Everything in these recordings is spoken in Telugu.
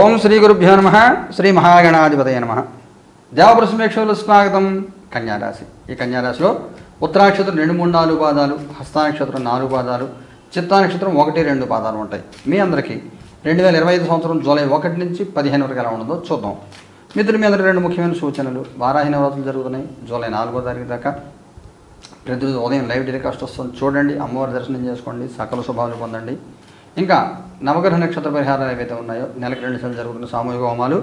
ఓం శ్రీ గురుభ్యో నమ శ్రీ మహాగణాధిపతయ నమ. దేవప్రసమేక్షలు స్వాగతం కన్యారాశి. ఈ కన్యారాశిలో ఉత్తరాక్షత్రం రెండు మూడు నాలుగు పాదాలు హస్తానక్షత్రం నాలుగు పాదాలు చిత్తానక్షత్రం ఒకటి రెండు పాదాలు ఉంటాయి. మీ అందరికీ రెండు వేల ఇరవై ఐదు సంవత్సరం జూలై ఒకటి నుంచి పదిహేను వరకు ఎలా ఉండదో చూద్దాం. మిత్రులు మీ అందరూ రెండు ముఖ్యమైన సూచనలు. వారాహి నవరాత్రులు జరుగుతున్నాయి. జూలై నాలుగో తారీఖు దాకా ప్రతిరోజు ఉదయం లైవ్ టెలికాస్ట్ వస్తుంది. చూడండి అమ్మవారి దర్శనం చేసుకోండి సకల శుభాలు పొందండి. ఇంకా నవగ్రహ నక్షత్ర పరిహారాలు ఏవైతే ఉన్నాయో నెలకు రెండు సార్లు జరుగుతున్న సామూహిక హోమాలు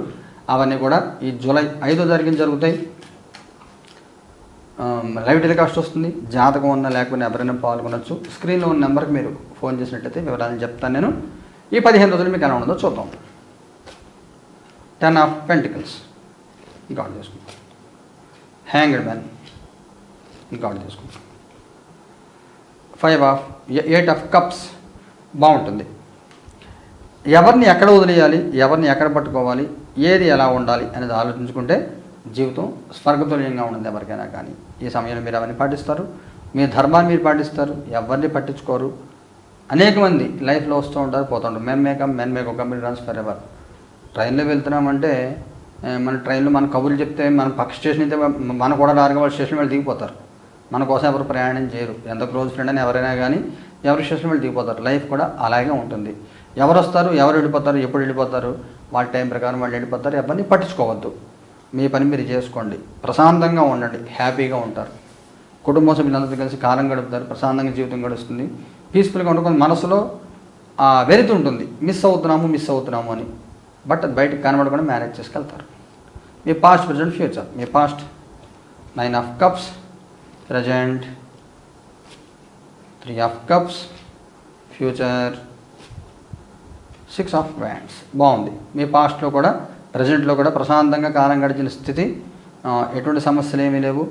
అవన్నీ కూడా ఈ జూలై ఐదో తారీఖున జరుగుతాయి. లైవ్ టెలికాస్ట్ వస్తుంది. జాతకం ఉన్న లేకపోతే ఎవరైనా పాల్గొనొచ్చు. స్క్రీన్లో ఉన్న నెంబర్కి మీరు ఫోన్ చేసినట్టయితే వివరాలు చెప్తాను నేను. ఈ పదిహేను రోజులు మీకు ఎలా ఉండదో చూద్దాం. టెన్ ఆఫ్ పెంటికల్స్ ఇంకా ఆర్డర్ చేసుకుంటాం హ్యాంగ్డ్ మ్యాన్ ఇంకా ఆర్డర్ చేసుకుంటాం five of eight of cups బాగుంటుంది. ఎవరిని ఎక్కడ వదిలేయాలి ఎవరిని ఎక్కడ పట్టుకోవాలి ఏది ఎలా ఉండాలి అనేది ఆలోచించుకుంటే జీవితం స్వర్గతుల్యంగా ఉంటుంది ఎవరికైనా కానీ. ఈ సమయంలో మీరు అవన్నీ పాటిస్తారు? మీ ధర్మాన్ని మీరు పాటిస్తారు? ఎవరిని పట్టించుకోరు? అనేక మంది లైఫ్లో వస్తూ ఉంటారు పోతూ ఉంటారు. Men may come men make ఒక కంపెనీ రన్స్ ఫర్ ఎవర్ ట్రైన్లో వెళ్తున్నామంటే మన ట్రైన్లో మన కబుర్లు చెప్తే మన పక్క స్టేషన్ అయితే మన- మన కూడా రారుగా వాళ్ళ స్టేషన్ వెళ్ళి దిగిపోతారు. మన కోసం ఎవరు ప్రయాణం చేయరు. ఎంత క్లోజ్ ఫ్రెండ్ అని ఎవరైనా కానీ ఎవరి స్టేషన్ వెళ్ళి దిగిపోతారు? లైఫ్ కూడా అలాగే ఉంటుంది. ఎవరు వస్తారు? ఎవరు వెళ్ళిపోతారు? ఎప్పుడు వెళ్ళిపోతారు? వాళ్ళ టైం ప్రకారం వాళ్ళు వెళ్ళిపోతారు? ఎవరిని పట్టించుకోవద్దు. మీ పని మీరు చేసుకోండి. ప్రశాంతంగా ఉండండి. హ్యాపీగా ఉంటారు. కుటుంబ సభ్యులందరితో కలిసి కాలం గడుపుతారు. ప్రశాంతంగా జీవితం గడుస్తుంది. పీస్ఫుల్గా ఉండకుండా మనసులో ఆ ఉంటుంది. మిస్ అవుతున్నాము మిస్ అవుతున్నాము అని. బట్ బయటకు కనబడకుండా మేనేజ్ చేసుకెళ్తారు. మీ past present future. Me past. Nine of cups. Present three of cups future six of wands బాగుంది. మీ పాస్ట్లో కూడా ప్రజెంట్లో కూడా ప్రశాంతంగా కాలం గడిచిన స్థితి ఎటువంటి సమస్యలు ఏమీ లేవు.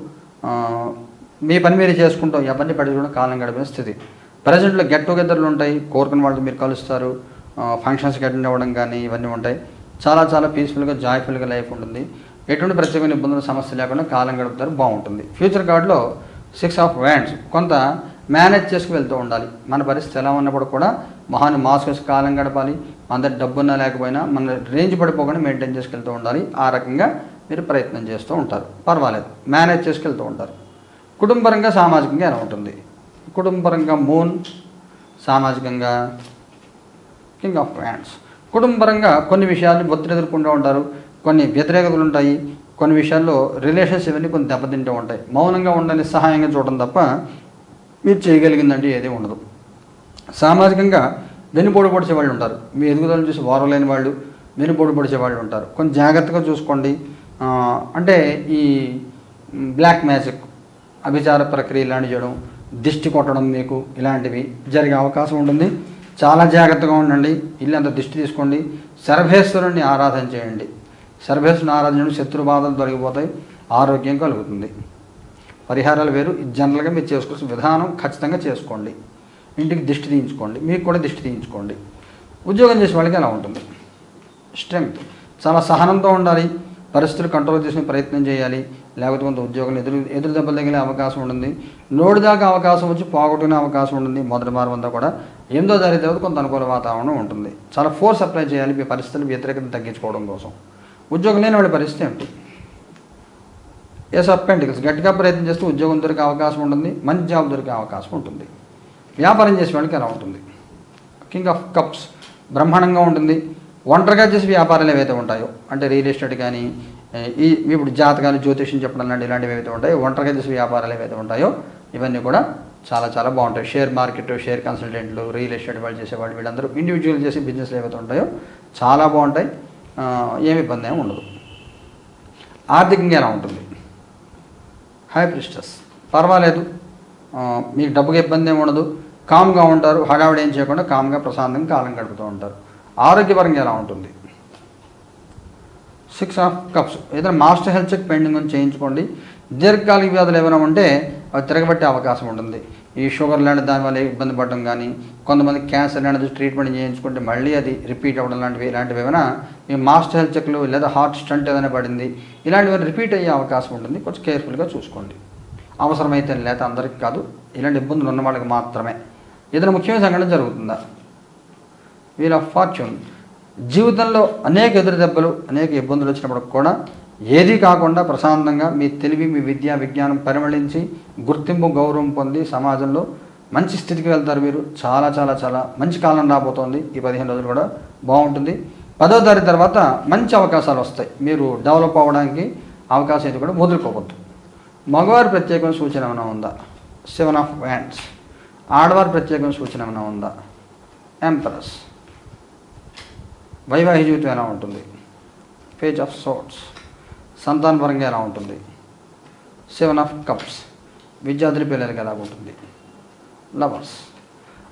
మీ పని మీరు చేసుకుంటాం ఎవరిని పట్టించుకుంటూ కాలం గడిపిన స్థితి. ప్రజెంట్లో గెట్ టుగెదర్లు ఉంటాయి. కోరుకున్న వాళ్ళతో మీరు కలుస్తారు. ఫంక్షన్స్కి అటెండ్ అవ్వడం కానీ ఇవన్నీ ఉంటాయి. చాలా చాలా పీస్ఫుల్గా జాయ్ఫుల్గా లైఫ్ ఉంటుంది. ఎటువంటి ప్రత్యేకమైన ఇబ్బందులు సమస్య లేకుండా కాలం గడుపుతారు. బాగుంటుంది. ఫ్యూచర్ కార్డులో సిక్స్ ఆఫ్ వ్యాండ్స్ కొంత మేనేజ్ చేసుకు వెళ్తూ ఉండాలి. మన పరిస్థితి ఎలా ఉన్నప్పుడు కూడా మహాన్ని మాస్క్ కాలం గడపాలి. మన దగ్గర డబ్బున్నా లేకపోయినా మన రేంజ్ పడిపోకుండా మెయింటైన్ చేసుకెళ్తూ ఉండాలి. ఆ రకంగా మీరు ప్రయత్నం చేస్తూ ఉంటారు. పర్వాలేదు. మేనేజ్ చేసుకెళ్తూ ఉంటారు. కుటుంబపరంగా సామాజికంగా ఎలా ఉంటుంది? కుటుంబపరంగా మూన్ సామాజికంగా కింగ్ ఆఫ్ హ్యాండ్స్ కుటుంబపరంగా కొన్ని విషయాలు ఒత్తిడి ఎదుర్కొంటూ ఉంటారు. కొన్ని వ్యతిరేకతలు ఉంటాయి. కొన్ని విషయాల్లో రిలేషన్స్ ఇవన్నీ కొన్ని దెబ్బతింటూ ఉంటాయి. మౌనంగా ఉండని సహాయంగా చూడడం తప్ప మీరు చేయగలిగిందంటే ఏదీ ఉండదు. సామాజికంగా వెనుపోడు పొడిచే వాళ్ళు ఉంటారు. మీ ఎదుగుదలను చూసి వారలేని వాళ్ళు వెనుపోడు పొడిచే వాళ్ళు ఉంటారు. కొంచెం జాగ్రత్తగా చూసుకోండి. అంటే ఈ బ్లాక్ మ్యాజిక్ అభిచార ప్రక్రియ ఇలాంటివి చేయడం దిష్టి కొట్టడం మీకు ఇలాంటివి జరిగే అవకాశం ఉంటుంది. చాలా జాగ్రత్తగా ఉండండి. ఇల్లు అంత దిష్టి తీసుకోండి. సర్వేశ్వరుణ్ణి ఆరాధన చేయండి. సర్వేశ్వరుని ఆరాధన శత్రు బాధలు తొలగిపోతాయి. ఆరోగ్యం కలుగుతుంది. పరిహారాలు వేరు. జనరల్గా మీరు చేసుకోవాల్సిన విధానం ఖచ్చితంగా చేసుకోండి. ఇంటికి దిష్టి తీయించుకోండి. మీకు కూడా దిష్టి తీయించుకోండి. ఉద్యోగం చేసే వాళ్ళకి అలా ఉంటుంది? స్ట్రెంగ్త్. చాలా సహనంతో ఉండాలి. పరిస్థితులు కంట్రోల్ చేసుకునే ప్రయత్నం చేయాలి. లేకపోతే కొంత ఉద్యోగం ఎదురు ఎదురు దెబ్బలు తగిలే అవకాశం ఉంటుంది. నోటి దాకా అవకాశం వచ్చి పోగొట్టుకునే అవకాశం ఉంటుంది. మొదటి వారం అంతా కూడా. ఎనిమిదో తారీఖు తర్వాత కొంత అనుకూల వాతావరణం ఉంటుంది. చాలా ఫోర్స్ అప్లై చేయాలి. మీ పరిస్థితులు వ్యతిరేకత తగ్గించుకోవడం కోసం. ఉద్యోగం లేని వాళ్ళ పరిస్థితి ఏమిటి ఎస్ అప్ పెంటికల్స్ గట్టిగా ప్రయత్నం చేస్తే ఉద్యోగం దొరికే అవకాశం ఉంటుంది మంచి జాబ్ దొరికే అవకాశం ఉంటుంది. వ్యాపారం చేసే వాళ్ళకి ఎలా ఉంటుంది. కింగ్ ఆఫ్ కప్స్ బ్రహ్మాండంగా ఉంటుంది. ఒంటరిగా చేసే వ్యాపారాలు ఏవైతే ఉంటాయో అంటే రియల్ ఎస్టేట్ కానీ ఈ ఇప్పుడు జాతకాలు జ్యోతిష్యం చెప్పడం లాంటి ఇలాంటివి ఏవైతే ఉంటాయో ఒంటరిగా చేసే వ్యాపారాలు ఏవైతే ఉంటాయో ఇవన్నీ కూడా చాలా చాలా బాగుంటాయి. షేర్ మార్కెట్ షేర్ కన్సల్టెంట్లు రియల్ ఎస్టేట్ వాళ్ళు చేసేవాళ్ళు వీళ్ళందరూ ఇండివిజువల్ చేసే బిజినెస్లు ఏవైతే ఉంటాయో చాలా బాగుంటాయి. ఏమి ఇబ్బంది ఏమి ఉండదు. ఆర్థికంగా ఎలా ఉంటుంది? హాయ్ ప్రిస్టర్స్ పర్వాలేదు. మీకు డబ్బుకి ఇబ్బంది ఏమి ఉండదు. కామ్గా ఉంటారు. హడావిడి ఏం చేయకుండా కామ్గా ప్రశాంతంగా కాలం గడుపుతూ ఉంటారు. ఆరోగ్యపరంగా ఎలా ఉంటుంది? సిక్స్ ఆఫ్ కప్స్ ఏదైనా మాస్టర్ హెల్త్ చెక్ పెండింగ్ అని చేయించుకోండి. దీర్ఘకాలిక వ్యాధులు ఏమైనా ఉంటే అవి తిరగబట్టే అవకాశం ఉంటుంది. ఈ షుగర్ లాంటి దానివల్ల ఇబ్బంది పడడం కానీ కొంతమంది క్యాన్సర్ లాంటిది ట్రీట్మెంట్ చేయించుకుంటే మళ్ళీ అది రిపీట్ అవ్వడం లాంటివి ఇలాంటివి ఏమైనా మీ మాస్టర్ హెల్త్ చెక్లు లేదా హార్ట్ స్టంట్ ఏదైనా పడింది ఇలాంటివి రిపీట్ అయ్యే అవకాశం ఉంటుంది. కొంచెం కేర్ఫుల్గా చూసుకోండి. అవసరమైతే లేదా అందరికీ కాదు ఇలాంటి ఇబ్బందులు ఉన్న వాళ్ళకి మాత్రమే. ఏదైనా ముఖ్యమైన సంఘటన జరుగుతుందా? వీల్ ఆఫ్ ఫార్చ్యూన్ జీవితంలో అనేక ఎదురు దెబ్బలు అనేక ఇబ్బందులు వచ్చినప్పుడు కూడా ఏది కాకుండా ప్రశాంతంగా మీ తెలివి మీ విద్యా విజ్ఞానం పరిమళించి గుర్తింపు గౌరవం పొంది సమాజంలో మంచి స్థితికి వెళ్తారు మీరు. చాలా చాలా చాలా మంచి కాలం రాబోతోంది. ఈ పదిహేను రోజులు కూడా బాగుంటుంది. పదో తారీఖు తర్వాత మంచి అవకాశాలు వస్తాయి. మీరు డెవలప్ అవ్వడానికి అవకాశం ఇది కూడా వదులుకోవద్దు. మగవారి ప్రత్యేకమైన సూచన ఏమైనా ఉందా? సెవెన్ ఆఫ్ వ్యాండ్స్ ఆడవారి ప్రత్యేకమైన సూచన ఏమైనా ఉందా? ఎంప్రస్ వైవాహిక జీవితం ఎలా ఉంటుంది? పేజ్ ఆఫ్ సోట్స్ సంతానపరంగా ఎలా ఉంటుంది? సెవెన్ ఆఫ్ కప్స్ విద్యార్థుల పిల్లలకి ఎలా ఉంటుంది? లవర్స్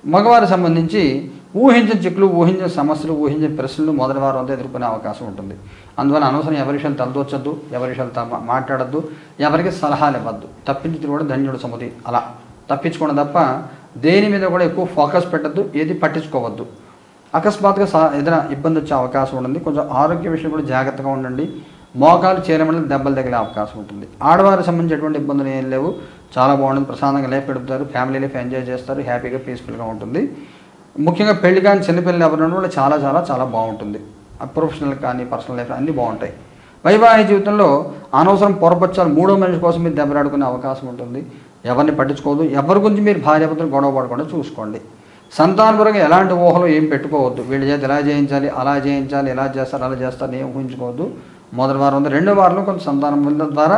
మగవారికి సంబంధించి ఊహించిన చిక్కులు ఊహించిన సమస్యలు ఊహించిన ప్రశ్నలు మొదటి వారం అంతా ఎదుర్కొనే అవకాశం ఉంటుంది. అందువల్ల అనవసరం ఎవరి విషయాలు తలదోచద్దు ఎవరి విషయాలు మాట్లాడద్దు మాట్లాడొద్దు ఎవరికి సలహాలు ఇవ్వద్దు. తప్పించి కూడా ధన్యుడు సముది. అలా. తప్పించుకోవడం తప్ప దేని మీద కూడా ఎక్కువ ఫోకస్ పెట్టద్దు ఏది పట్టించుకోవద్దు. అకస్మాత్తుగా సా ఏదైనా ఇబ్బంది వచ్చే అవకాశం ఉంటుంది. కొంచెం ఆరోగ్య విషయం కూడా జాగ్రత్తగా ఉండండి. మోకాలు చేరమని దెబ్బలు తగిలే అవకాశం ఉంటుంది. ఆడవారికి సంబంధించినటువంటి ఇబ్బందులు ఏం లేవు. చాలా బాగుంటుంది. ప్రశాంతంగా లైఫ్ గడుపుతారు. ఫ్యామిలీ లైఫ్ ఎంజాయ్ చేస్తారు. హ్యాపీగా పీస్ఫుల్గా ఉంటుంది. ముఖ్యంగా పెళ్ళి కానీ చిన్నపిల్లలు ఎవరు కూడా చాలా చాలా చాలా బాగుంటుంది. ప్రొఫెషనల్ కానీ పర్సనల్ లైఫ్ అన్నీ బాగుంటాయి. వైవాహిక జీవితంలో అనవసరం పొరపచ్చాలు మూడో మనిషి కోసం మీరు దెబ్బలాడుకునే అవకాశం ఉంటుంది. ఎవరిని పట్టించుకోవద్దు. ఎవరి గురించి మీరు భార్యాభర్తలు గొడవ పడకుండా చూసుకోండి. సంతానపరంగా ఎలాంటి ఊహలు ఏం పెట్టుకోవద్దు. వీళ్ళ చేతి ఇలా చేయించాలి అలా చేయించాలి ఇలా చేస్తారు అలా చేస్తారు ఏం ఊహించుకోవద్దు. మొదటి వారం ఉంది. రెండో వారంలో కొంత సంతానం ద్వారా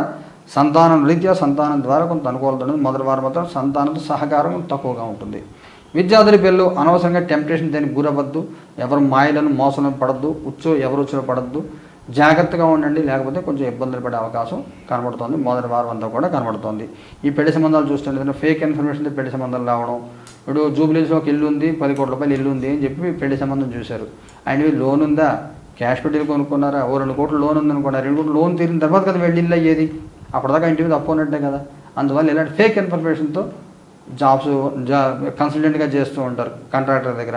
సంతానం రీత్యా సంతానం ద్వారా కొంత అనుకూలత ఉంటుంది మొదటి వారం మాత్రం సంతానంతో సహకారం తక్కువగా ఉంటుంది. విద్యార్థుల పిల్లలు అనవసరంగా టెంప్టేషన్ దేనికి గురవద్దు ఎవరు మాయలను మోసం పడద్దు. ఉచ్చు ఎవరు ఉచ్చులో పడద్దు. జాగ్రత్తగా ఉండండి. లేకపోతే కొంచెం ఇబ్బందులు పడే అవకాశం కనబడుతోంది. మొదటి వారం అంతా కూడా కనబడుతోంది. ఈ పెళ్ళి సంబంధాలు చూస్తుంటే ఫేక్ ఇన్ఫర్మేషన్ పెళ్ళి సంబంధాలు రావడం. ఇప్పుడు జూబ్లీస్లో ఒక ఇల్లు ఉంది. పది కోట్ల రూపాయలు ఇల్లు ఉంది అని చెప్పి పెళ్ళి సంబంధం చూశారు. అండ్ లోన్ ఉందా? క్యాష్ పెట్టి కొనుక్కున్నారా? ఓ రెండు కోట్లు లోన్ ఉందనుకున్నారు రెండు కోట్లు లోన్ తీరిన తర్వాత కదా వెళ్ళి ఇల్లు అయ్యేది. అప్పటిదాకా ఇంటి మీద అప్పు ఉన్నట్టే కదా. అందువల్ల ఇలాంటి ఫేక్ ఇన్ఫర్మేషన్తో జాబ్స్ జా కన్సల్టెంట్గా చేస్తూ ఉంటారు కాంట్రాక్టర్ దగ్గర.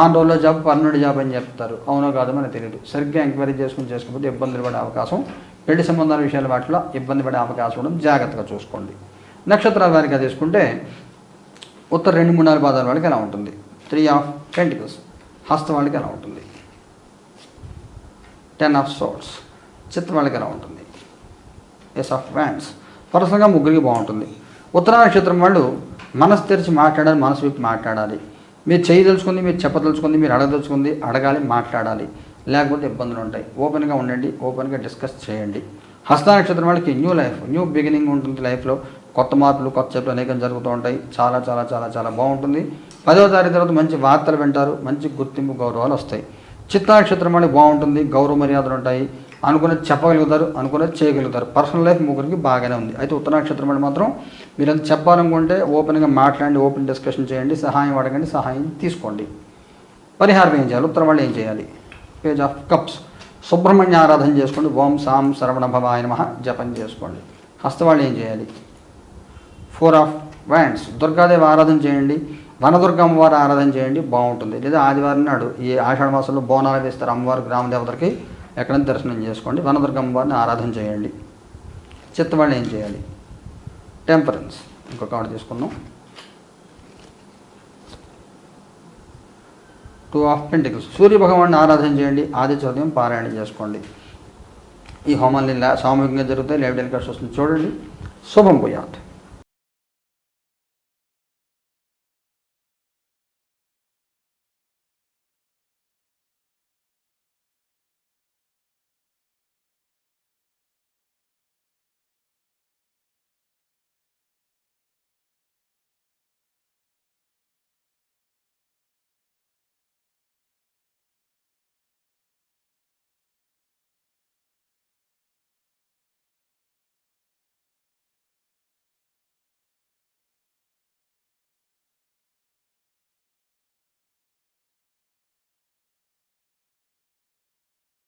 ఆన్ రోజుల్లో జాబ్ పర్మనెంట్ జాబ్ అని చెప్తారు. అవునో కాదో మనకు తెలియదు సరిగ్గా ఎంక్వైరీ చేసుకుని చేసుకోకపోతే ఇబ్బందులు పడే అవకాశం పెళ్ళి సంబంధాల విషయాల వాటిలో ఇబ్బంది పడే అవకాశం ఉండడం జాగ్రత్తగా చూసుకోండి. నక్షత్రాల వారిగా తీసుకుంటే ఉత్తర రెండు మూడు నాలుగు పాదాల వాళ్ళకి ఎలా ఉంటుంది? త్రీ ఆఫ్ పెంటికల్స్ హస్త వాళ్ళకి ఎలా ఉంటుంది? టెన్ ఆఫ్ సోట్స్ చిత్త ఎలా ఉంటుంది. ఎస్ ఆఫ్ వ్యాండ్స్ పర్సనల్గా ముగ్గురికి బాగుంటుంది. ఉత్తర నక్షత్రం వాళ్ళు మనసు తెరిచి మాట్లాడాలి మనసు విప్పి మాట్లాడాలి. మీరు చేయదలుచుకుంది మీరు చెప్పదలుచుకుంది మీరు అడగదలుచుకుంది అడగాలి మాట్లాడాలి. లేకపోతే ఇబ్బందులు ఉంటాయి. ఓపెన్గా ఉండండి ఓపెన్గా డిస్కస్ చేయండి. హస్త నక్షత్రం వాళ్ళకి న్యూ లైఫ్ న్యూ బిగినింగ్ ఉంటుంది లైఫ్లో కొత్త మార్పులు కొత్త చెప్పులు అనేకం జరుగుతూ ఉంటాయి. చాలా చాలా చాలా చాలా బాగుంటుంది. పదవ తారీఖు తర్వాత మంచి వార్తలు వింటారు మంచి గుర్తింపు గౌరవాలు వస్తాయి. చిత్త నక్షత్రం బాగుంటుంది గౌరవ మర్యాదలు ఉంటాయి. అనుకున్నది చెప్పగలుగుతారు అనుకున్నది చేయగలుగుతారు. పర్సనల్ లైఫ్ ముగ్గురికి బాగానే ఉంది. అయితే ఉత్తరాక్షేత్రం నక్షత్రం మాత్రం మీరు అది చెప్పాలనుకుంటే ఓపెన్గా మాట్లాడండి ఓపెన్ డిస్కషన్ చేయండి సహాయం అడగండి సహాయం తీసుకోండి. పరిహారం ఏం చేయాలి? ఉత్తరం వాళ్ళు ఏం చేయాలి? పేజ్ ఆఫ్ కప్స్ సుబ్రహ్మణ్య ఆరాధన చేసుకోండి. ఓం సాం శ్రవణ భవాయ నమ. జపం చేసుకోండి. హస్తవాళ్ళు ఏం చేయాలి? ఫోర్ ఆఫ్ వ్యాండ్స్ దుర్గాదేవి ఆరాధన చేయండి. వనదుర్గ అమ్మవారి ఆరాధన చేయండి బాగుంటుంది. లేదా ఆదివారం నాడు ఈ ఆషాఢ మాసంలో బోనాలు వేస్తారు అమ్మవారు గ్రామదేవతలకి ఎక్కడ ఎక్కడైనా దర్శనం చేసుకోండి వనదుర్గ అమ్మవారిని ఆరాధన చేయండి. చిత్తవాళ్ళు ఏం చేయాలి? టెంపరెన్స్. ఇంకొక ఆవిడ తీసుకుందాం. టూ ఆఫ్ పెంటికల్స్ సూర్య భగవాన్ని ఆరాధన చేయండి ఆదిత్య ఉదయం పారాయణ చేసుకోండి. ఈ హోమాన్ని సామూహికంగా జరుగుతాయి లైవ్ టెలికాస్ట్ వస్తుంది చూడండి. శుభం పోయాత్